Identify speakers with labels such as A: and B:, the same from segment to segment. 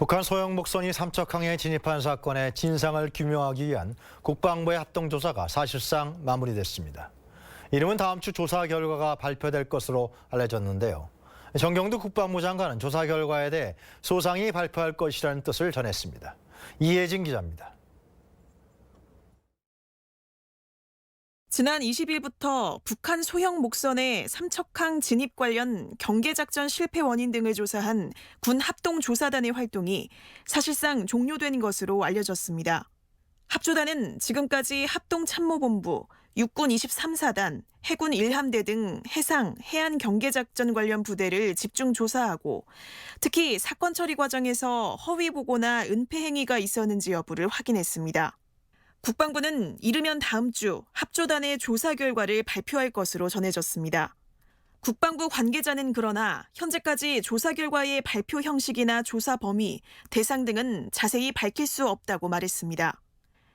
A: 북한 소형 목선이 삼척항에 진입한 사건의 진상을 규명하기 위한 국방부의 합동조사가 사실상 마무리됐습니다. 이름은 다음 주 조사 결과가 발표될 것으로 알려졌는데요. 정경두 국방부 장관은 조사 결과에 대해 소상히 발표할 것이라는 뜻을 전했습니다. 이혜진 기자입니다.
B: 지난 20일부터 북한 소형 목선의 삼척항 진입 관련 경계작전 실패 원인 등을 조사한 군 합동조사단의 활동이 사실상 종료된 것으로 알려졌습니다. 합조단은 지금까지 합동참모본부, 육군 23사단, 해군 1함대 등 해상, 해안 경계작전 관련 부대를 집중 조사하고 특히 사건 처리 과정에서 허위 보고나 은폐 행위가 있었는지 여부를 확인했습니다. 국방부는 이르면 다음 주 합조단의 조사 결과를 발표할 것으로 전해졌습니다. 국방부 관계자는 그러나 현재까지 조사 결과의 발표 형식이나 조사 범위, 대상 등은 자세히 밝힐 수 없다고 말했습니다.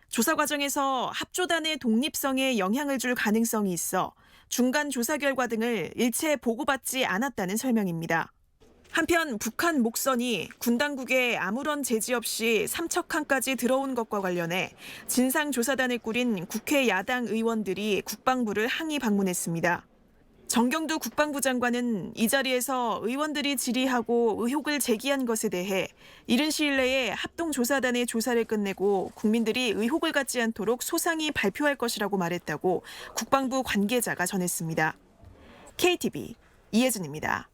B: 조사 과정에서 합조단의 독립성에 영향을 줄 가능성이 있어 중간 조사 결과 등을 일체 보고받지 않았다는 설명입니다. 한편 북한 목선이 군 당국에 아무런 제지 없이 삼척항까지 들어온 것과 관련해 진상조사단을 꾸린 국회 야당 의원들이 국방부를 항의 방문했습니다. 정경두 국방부 장관은 이 자리에서 의원들이 질의하고 의혹을 제기한 것에 대해 이른 시일 내에 합동조사단의 조사를 끝내고 국민들이 의혹을 갖지 않도록 소상히 발표할 것이라고 말했다고 국방부 관계자가 전했습니다. KTV 이혜진입니다.